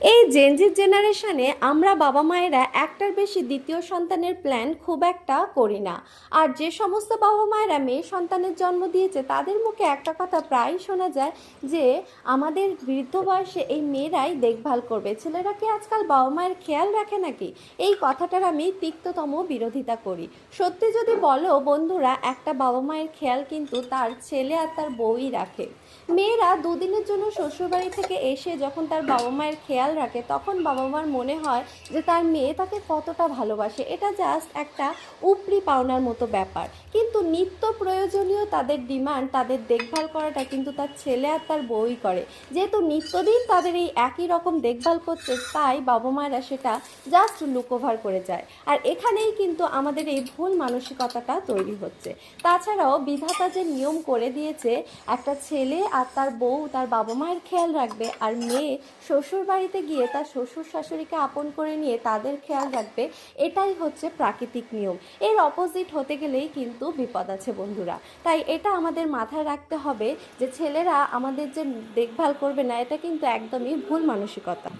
এই জেনজির জেনারেশনে আমরা বাবা মায়েরা একটার বেশি দ্বিতীয় সন্তানের প্ল্যান খুব একটা করি না। আর যে সমস্ত বাবা মায়েরা মেয়ে সন্তানের জন্ম দিয়েছে, তাদের মুখে একটা কথা প্রায় শোনা যায় যে, আমাদের বৃদ্ধ বয়সে এই মেয়েরাই দেখভাল করবে। ছেলেরা কি আজকাল বাবা মায়ের খেয়াল রাখে নাকি? এই কথাটার আমি তিক্ততম বিরোধিতা করি। সত্যি যদি বলো, বন্ধুরা, একটা বাবা মায়ের খেয়াল কিন্তু তার ছেলে আর তার বউই রাখে। মেয়েরা দুদিনের জন্য শ্বশুরবাড়ি থেকে এসে যখন তার বাবা মায়ের খেয়াল রাখে, তখন বাবা মার মনে হয় যে তার মেয়ে তাকে কতটা ভালোবাসে। এটা জাস্ট একটা উপরি পাওনার মতো ব্যাপার। কিন্তু নিত্য প্রয়োজনীয় তাদের ডিমান্ড, তাদের দেখভাল করাটা কিন্তু তার ছেলে আর তার বউই করে। যেহেতু নিত্যদিন তাদের এই একই রকম দেখভাল করছে, তাই বাবা মায়েরা সেটা জাস্ট লুকোভার করে যায়। আর এখানেই কিন্তু আমাদের এই ভুল মানসিকতাটা তৈরি হচ্ছে। তাছাড়াও বিধাতা যে নিয়ম করে দিয়েছে, একটা ছেলে আর তার বউ, তার বাবা মায়ের খেয়াল রাখবে, আর মেয়ে শ্বশুর বাড়িতে গিয়ে তার শ্বশুর শাশুড়িকে আপন করে নিয়ে তাদের খেয়াল রাখবে, এটাই হচ্ছে প্রাকৃতিক নিয়ম। এর অপোজিট হতে গেলেই কিন্তু বিপদ আছে বন্ধুরা। তাই এটা আমাদের মাথায় রাখতে হবে যে ছেলেরা আমাদের যে দেখভাল করবে না, এটা কিন্তু একদমই ভুল মানসিকতা।